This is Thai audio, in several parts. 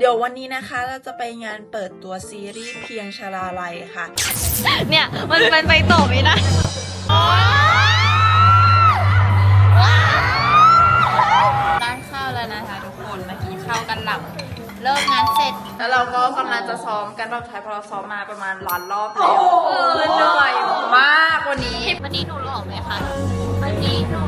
เดี๋ยววันนี้นะคะเราจะไปงานเปิดตัวซีรีส์เพียงชลาลัยค่ะ เนี่ย มันมันไปต่อไม่ได้ร้านข้าวแล้วนะคะทุกคนมากินข้าวกันหลังเลิกงานเสร็จ แล้วเราก็กำลังจะซ้อมกันรอบท้ายเพราะเราซ้อมมาประมาณล้านรอบแล้วคือเหนื่อยมากวันนี้ วันนี้หนูหล่อไหมคะ วันนี้หนู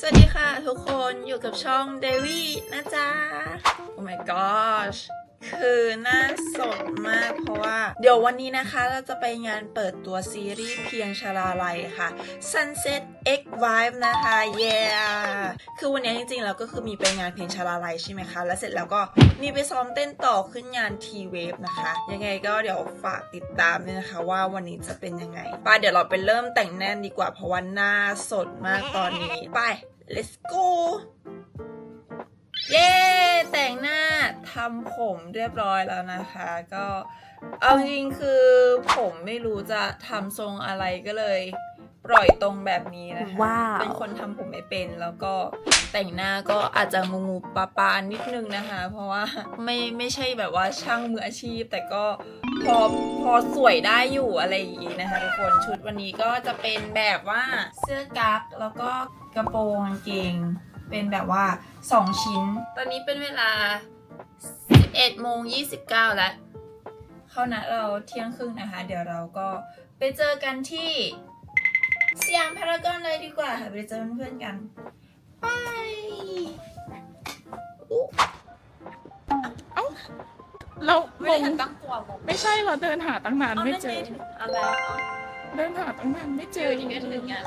สวัสดีค่ะทุกคนอยู่กับช่องเดวี่นะจ๊ะ โอ้ my gosh คือน่าสดมากเพราะว่า เดี๋ยววันนี้นะคะเราจะไปงานเปิดตัวซีรีส์เพียงชลาลัยค่ะ Sunset X Vibe นะคะ yeah คือวันนี้จริงๆ แล้วก็คือมีไปงานเพลงชลาลัยใช่ไหมคะ แล้วเสร็จแล้วก็มีไปซ้อมเต้นต่อขึ้นงาน T-Wave นะคะ ยังไงก็เดี๋ยวฝากติดตามด้วยนะคะว่าวันนี้จะเป็นยังไง ไปเดี๋ยวเราไปเริ่มแต่งแน่นดีกว่าเพราะว่าหน้าสดมากตอนนี้ไป let's go เย้ แต่งหน้าทำผมเรียบร้อยแล้วนะคะ ก็เอาจริงคือผมไม่รู้จะทำทรงอะไรก็เลย ปล่อยตรงแบบนี้นะคะว้าว เป็นคนทำผมไม่เป็นแล้วก็แต่งหน้าก็อาจจะงูงูปลาปาๆนิดนึงนะคะ เพราะว่าไม่ไม่ใช่แบบว่าช่างมืออาชีพ แต่ก็พอพอสวยได้อยู่อะไรอย่างนี้นะคะทุกคนชุดวันนี้ก็จะเป็นแบบว่าเสื้อกั๊กแล้วก็กระโปรงกางเกง เป็นแบบว่า 2 ชิ้น ตอนนี้เป็นเวลา 11โมง29 แล้ว เข้านัดเราเที่ยงครึ่งนะคะ เดี๋ยวเราก็ไปเจอกันที่ สยามพารากอนเลยดีกว่าค่ะไปเจอเพื่อนๆกัน ไปอุ๊เราไม่ได้งทันงตั้งตัวงงไม่ใช่เราเดินหาตั้งนานเอาไม่นั่นเจไงอถึงอะไรอ๋อเดินหาตั้งนานไม่เจอเจอยังไงถึงงาน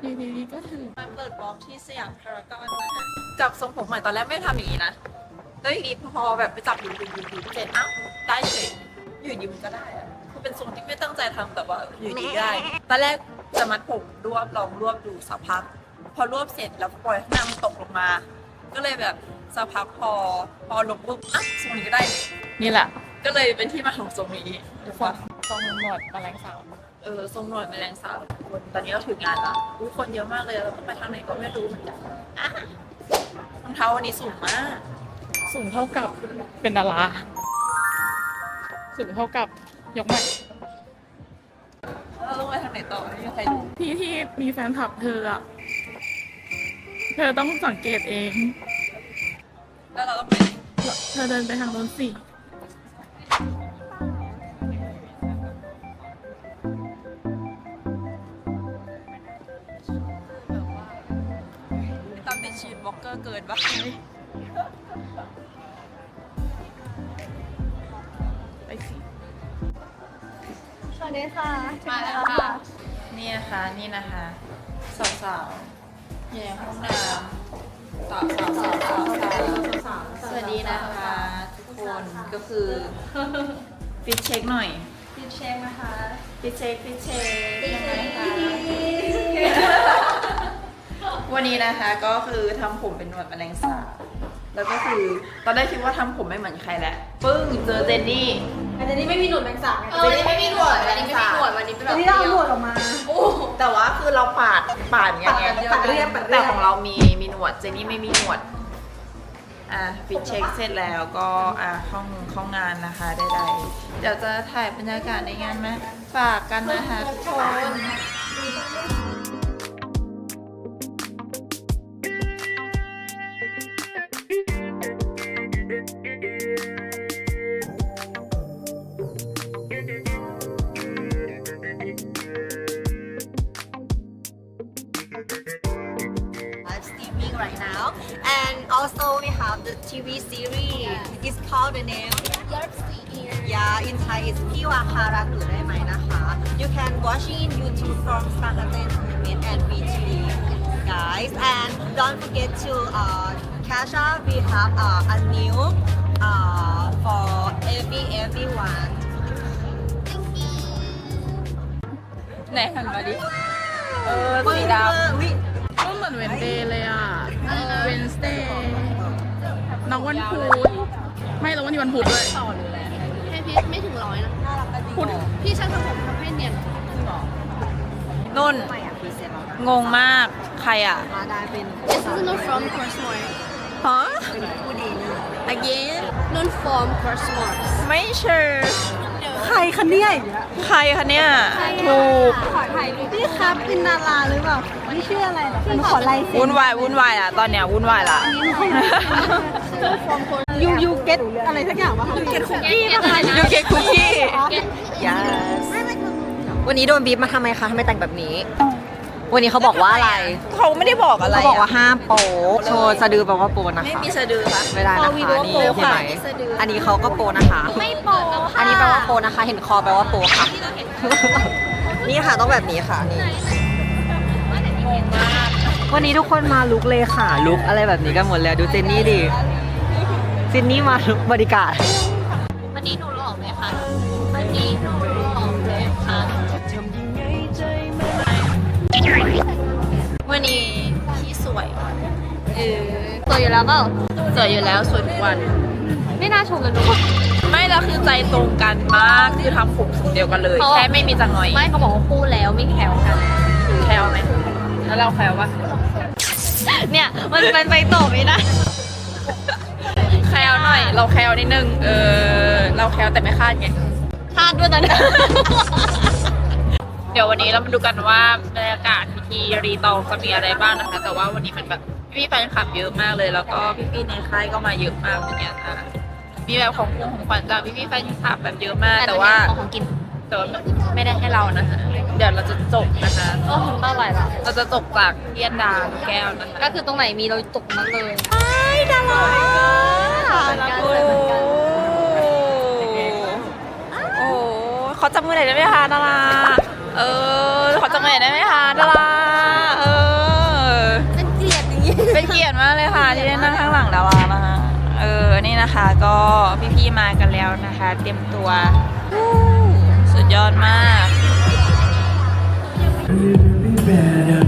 อยู่ดีๆก็ถึงมาเปิดบล็อกที่สยามพารากอนนะคะจับทรงผมใหม่ตอนแรกไม่ทำอย่างนี้นะแล้วอยู่ดีพอแบบไปจับอยู่ดีอยู่ดีเจ็ดเอ้าได้เฉยอยู่ดีมันก็ได้อะคือเป็นทรงที่ไม่ตั้งใจทำแต่ว่าอยู่ดีได้ตอนแรก จะมัดผมรวบลองรวบดูสักพัก พอรวบเสร็จแล้วปล่อยให้น้ำมันตกลงมา ก็เลยแบบสักพักพอพอลงปุ๊บอะทรงนี้ก็ได้ นี่แหละก็เลยเป็นที่มาของทรงนี้ทุกคนทรงหนวดแมลงสาบเออทรงหนวดแมลงสาบคนตอนนี้เราถึงงานละอุ๊ยคนเยอะมากเลยเราต้องไปทางไหนก็ไม่รู้เหมือนกันอะรองเท้าวันนี้สูงมาก สูงเท่ากับเป็นดาราสูงเท่ากับยกใหม่เราต้อง ไปทางไหนต่อไม่มีใครรู้ที่ที่มีแฟนคลับเธออะเธอต้องสังเกตเอง แล้วเราต้องไปไหนเธอเดินไปทางโน้นสิตามเป็นชีวิตบล็อกเกอร์เกินปะไดีค่ะมาแล้วค่ะ นี่นะคะนี่นะคะสาวสาวๆอยู่ในห้องน้ำสาวสาวสาวสาวสาวสวัสดีนะคะทุกคนก็คือฟิตเช็คหน่อยดิเชงนะคะฟิตเช็คฟิตเช็คยังไงคะวันนี้นะคะก็คือทำผมเป็นหนวดแมลงสาบแล้วก็คือตอนแรกคิดว่าทำผมไม่เหมือนใครแหละปึ้งเจอเจนนี่ อันนี้ไม่มีหนวดแมงสาบไงเออวันนี้ไม่มีหนวดวันนี้ไม่ อันบนี้เราเอาหนวดออกมา แต่ว่าคือเราปาดปาดอย่างเงี้ยปัดเรียบปัดเรียบ แต่ของเรามีมีหนวดเจนนี่ไม่มีหนวด อะฟิตเช็คเสร็จแล้วก็อะเข้างเข้างานนะคะได้ๆเดี๋ยวจะถ่ายบรรยากาศในงานไหมฝากกันนะคะทุกคน live streaming right now. And also we have the TV series. It's called the name. Yeah, in Thai it's Piwa Hara Mai Naha. You can watch it in YouTube from Standard Entertainment and VTV, guys. And don't forget to uh, catch up. We have uh, a new uh, for every everyone. ไหนหันมาดิ เออสีดำ We ก็เหมือนเวนเดย์เลยอะเวนสเดย์น้องวันพุธไม่แล้ววันนี้วันพุธด้วยให้พี่ไม่ถึงร้อยนะพุธพี่ช่างทำผมทำให้เนียนนุ่น งงมาก ใครอะ มาได้เป็น This is not from Crossmore ฮะเป็นผู้ดีนะ again not from Crossmore ไม่เชื่อ ใครคะเนี่ยใครคะเนี่ย ถูกนี่ครับเป็นดาราหรือเปล่านี่ชื่ออะไรเหรอมาขอไลน์เซ็นวุ่นวายวุ่นวายอะตอนเนี้ยวุ่นวายละ ยูยูเก็ตอะไรสักอย่างป่ะคะยูเก็ตคุกกี้ป่ะคะยูเกคุกกี้ yes วันนี้โดนบีบมาทำไมคะทำไมแต่งแบบนี้ วันนี้เขาบอกว่าอะไรเขาไม่ได้บอกอะไรเขาบอกว่าห้ามโป๊โชว์สะดือแปลว่าโป๊นะคะ ไม่มีสะดือค่ะไม่ได้นะคะนี่เห็นไหมอันนี้เขาก็โปนะคะ ไม่โปะอันนี้แปลว่าโปนะคะ เห็นคอแปลว่าโปค่ะ นี่ค่ะต้องแบบนี้ค่ะนี่วันนี้ทุกคนมาลุกเลยค่ะลุกอะไรแบบนี้กันหมดเลยดูเจนนี่ดิเจนนี่มาลุกบริการ เออสวยอยู่แล้วเปล่าสวยอยู่แล้วสวยทุกวัน ไม่น่าชมกันทุกคนไม่แล้วคือใจตรงกันมากคือทำผมสูงเดียวกันเลยแค่ไม่มีจังหน่อยไม่เขาบอกว่าคู่แล้วไม่แถวกันแคลไหมแล้วเราแคลปะเนี่ยมันมันไปต่อไม่ได้แคลหน่อย เราแคลนิดนึงเออเราแคลแต่ไม่คาดไงพลาดด้วยตอนนี้เดี๋ยววันนี้เรามาดูกันว่าบรรยากาศพิธีรีตองจะมีอะไรบ้างนะคะ แต่ว่าวันนี้มันแบบ พี่ๆแฟนคลับเยอะมากเลย แล้วก็พี่ๆในค่ายก็มาเยอะมากเหมือนกันนะมีแบบของคุณของขวัญจากพี่ๆแฟนคลับแบบเยอะมาก แต่ว่าของกินแต่ว่าไม่ได้ให้เรานะคะเดี๋ยวเราจะจบนะคะก็ถึงเท่าไหร่ละเราจะจบจากเทียนดาวแก้วนะคะก็คือตรงไหนมีเราตกนั้นเลยโอ้โอ้เขาจับมือหน่อยได้ไหมคะดาราเออขอจับมือหน่อยได้ไหมคะดาราเออ นะคะ ก็พี่ๆมากันแล้วนะคะ เตรียมตัวสุดยอดมาก Really better.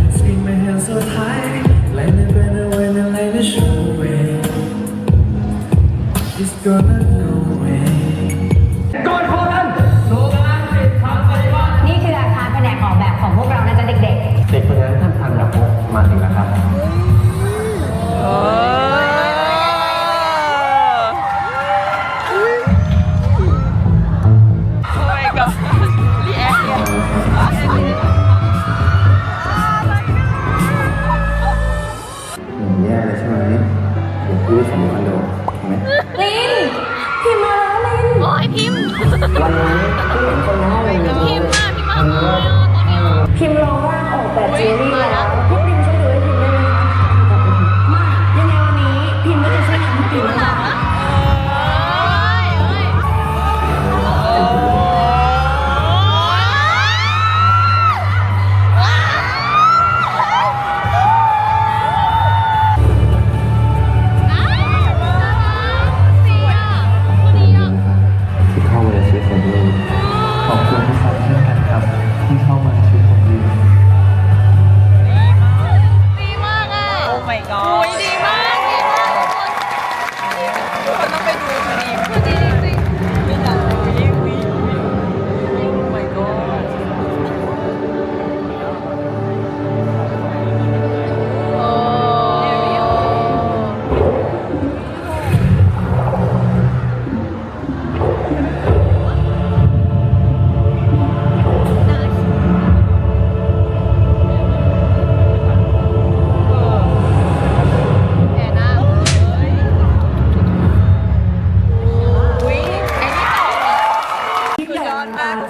ร่างออ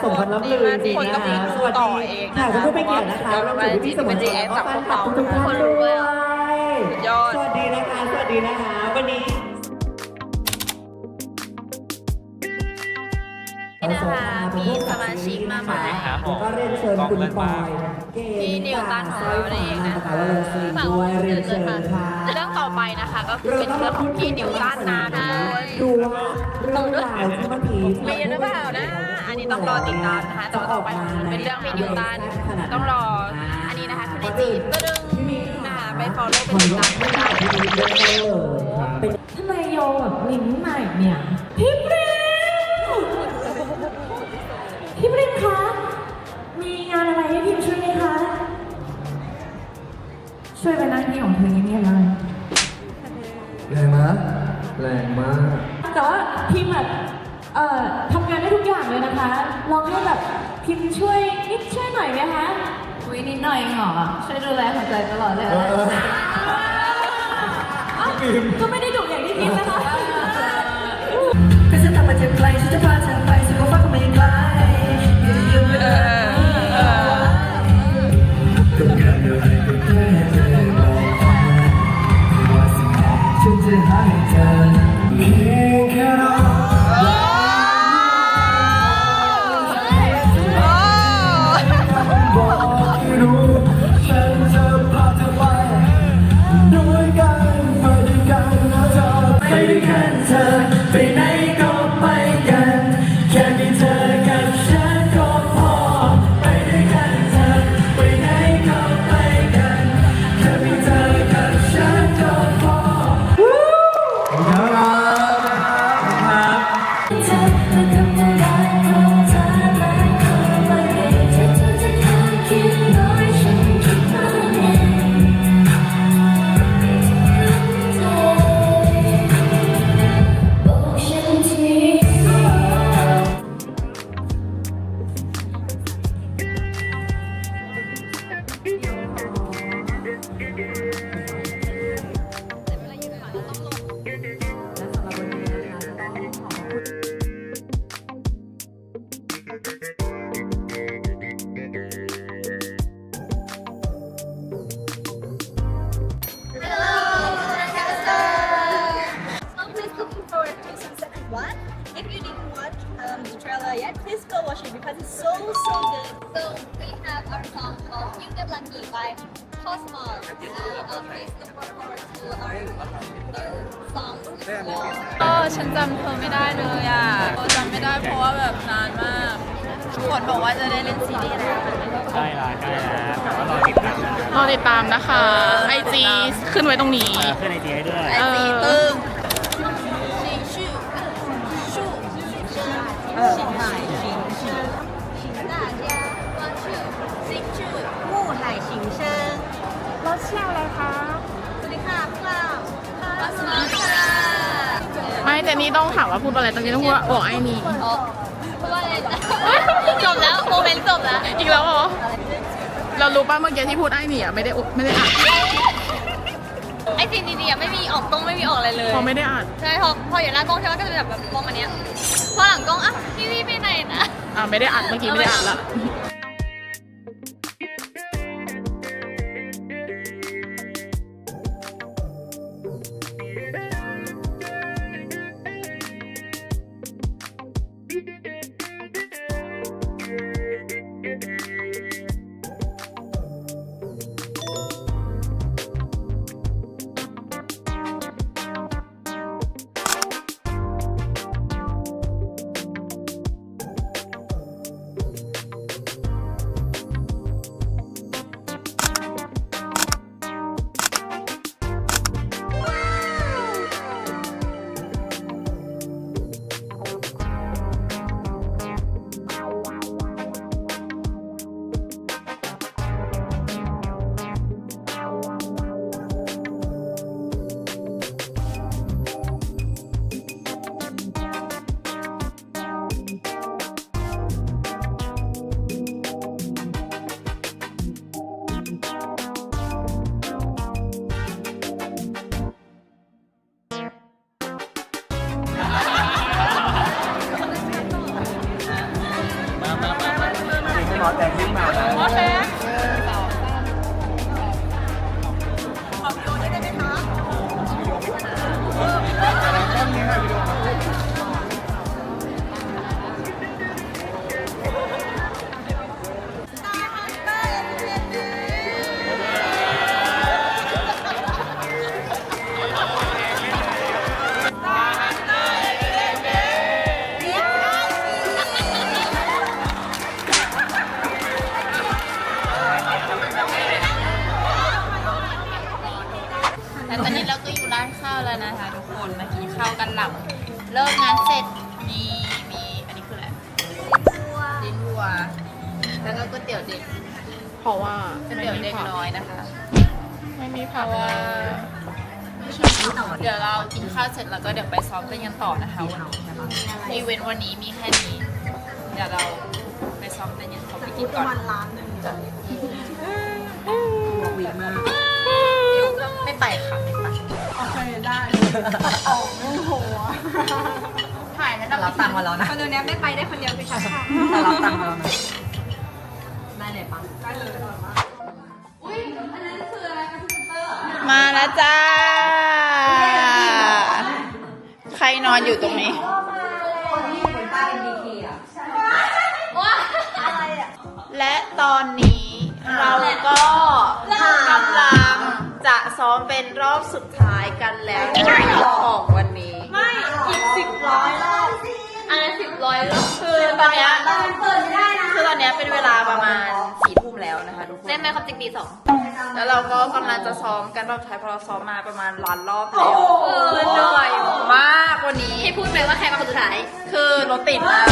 ส่งความรับลือจริงๆนะคะสวัสดีค่ะคุณผู้ไปเกียรตินะคะรวมถึงพี่ๆสมุนไพรและก็แฟนคลับทุกท่านด้วยยอดสวัสดีนะคะ สวัสดีนะคะวันนี้นี่นะคะมีสมาชิกมาใหม่แล้วก็เรียนเชิญคุณปอยเกพี่นิวตันของเรานี่เองนะนะคะแล้วเราเชิญด้วยเรียนเชิญค่ะเรื่องต่อไปนะคะก็คือเป็นเรื่องของพี่นิวตันนะทุกคนดูว่าเรื่องราวที่มันพีคมีหรือเปล่านะอั นนี้ต้องรอติดตามนะคะแต่ว่าต่อไปเป็นเรื่องพี่นิวตันต้องรออันนี้นะคะคือในจีนก็ดึงนะคะไป follow ไปติดตามกันได้ 嚟噶啦，你。 อติดตามนะคะไอจีขึ้นไว้ตรงนี้ขึ้นไอจีให้ด้วยไออ รสเชี่ยวอะไรคะไม่แต่นี่ต้องถามว่าพูดอะไรตอนนี้ต้องพูดว่าบอกไอ้นี่จบแล้ว โมเมนต์จบแล้ว อีกแล้วเหรอ เรารู้ป่ะเมื่อกี้ที่พูดไอ้เนี่อะไม่ได้อุไม่ได้อัดไอ้ซีนดีๆอะไม่มีออกกล้องไม่มีออกอะไรเลย พอไม่ได้อัดใช่พอพออยู่หน้ากล้องใช่ไหมก็จะแบบแบบกล้องอันเนี้ยพอหลังกล้องอะพี่พี่ไปไหนนะ อ่าไม่ได้อัดเมื่อกี้ไม่ได้อัดละ อแตกขึ้นมา หมอแเรากินข้าวเสร็จแล้วก็เดี๋ยวไปซ้อมเต้นกันต่อนะคะวันนี้อีเวนต์วันนี้มีแค่นี้ เดี๋ยวเราไปซ้อมเต้นกันขอไปกินก่อนวีมากไม่ไปค่ะไม่ไปโอเคได้ถ่ายแล้วแต่เรารับตังค์มาแล้วนะคนเดียวนี้ไม่ไปได้คนเดียวคือฉันค่ะแต่รับตังค์มาแล้วนะได้เลยปะมาแล้วจ้า ใค รนอนอยู่ตรงนี้ คนใต้เป็นดีทีอะและตอนนี้เราก็กำลังจะซ้อมเป็นรอบสุดท้ายกันแล้วนะคะของวันนี้ ไม่อีกสิบร้อยรอบอันนั้นสิบร้อยรอบคือตอนเนี้ยคือต อนเนี้ยเป็นเวลาประมาณสี่ทุ่มแล้วนะคะทุกคนเล่นไหมครับจริงตีสองแล้วเราก็กำลังจะซ้อมกันรอบท้ายเพราะเราซ้อมมาประมาณล้านรอบแล้วเออเหนื่อยมากวันนี้ให้พูดไปว่าใครมาคนสุดท้าย คือรถติดมาก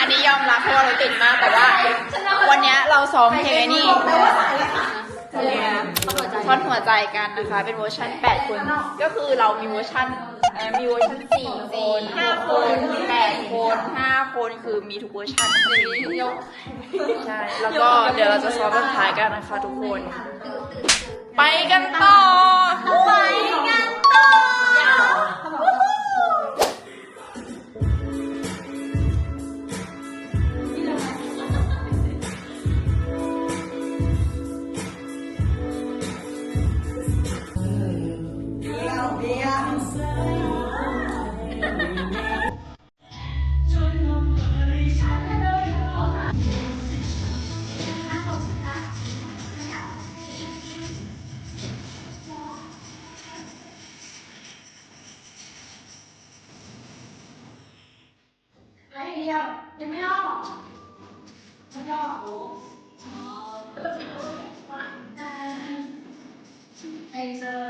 อันนี้ยอมรับเพราะว่ารถติดมากแต่ว่า วันเนี้ยเราซ้อมเพลงไอ้นี่ท่ อนหัวใจกันนะคะ เป็นเวอร์ชัน8คน ก็คือเรามีเวอร์ชันเอ่อมีเวอร์ชัน4คน5คน8คน5คนคือมีทุกเวอร์ชันใช่ แล้วก็เดี๋ยวเราจะซ้อมสุดท้ายกันนะคะทุกคน ไปกันต่อไปกัน ก็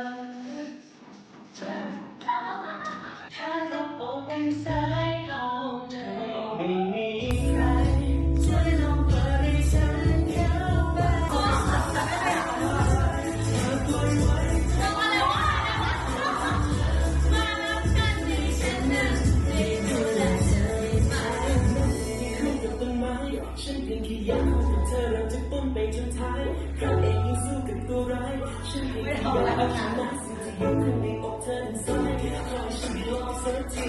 ฉันเพียงแค่อยากให้เธอเรักจากต้นไปจนท้ายรักเองยิ่งสู้กับตัวร้ายฉันเพียงแค่อยากให้ฉันรักสิ่งที่อยู่ในอกเธอทั้งสายรอฉันลอสักที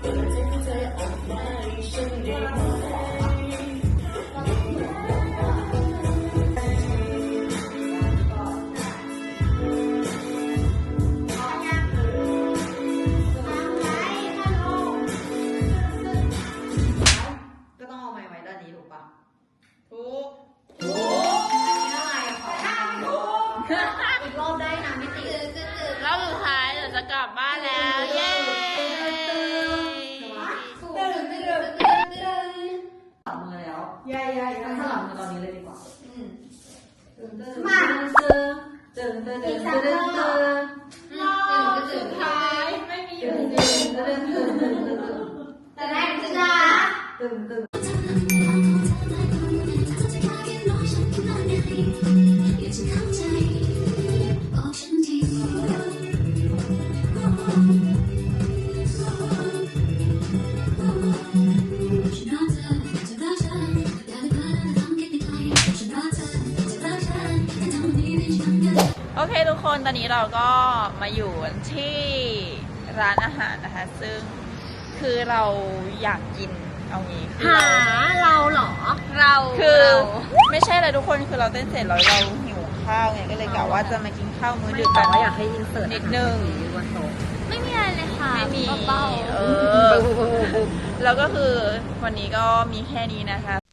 เปิดใจเข้าใจออกมาให้ฉันได้ไหม กลับบ้านแล้ว เย้สลับมือแล้วใช่ใช่งั้นสลับมือตอนนี้เลยดีกว่ามาตึงตึงตึงตึงตึงตึงตึงรอบสุดท้ายไม่มีอยู่ตึงตึงตึงตึงตึงแต่แรกจะจ้าตึงตึงอยาก นตอนนี้เราก็มาอยู่กันที่ร้านอาหารนะคะ ซึ่งคือเราอยากกินเอางี้คือหาเราเหรอ เราคือไม่ใช่เลยทุกคนคือเราเต้นเสร็จแล้วเราหิวข้าวไงก็เลยกะว่าจะมากินข้าวมื้อดึกแต่กันว่าอยากให้อินเสิร์ตนิดนึงวันโตไม่มีอะไรเลยค่ะไม่มีเบาเออแล้วก็คือวันนี้ก็มีแค่นี้นะคะ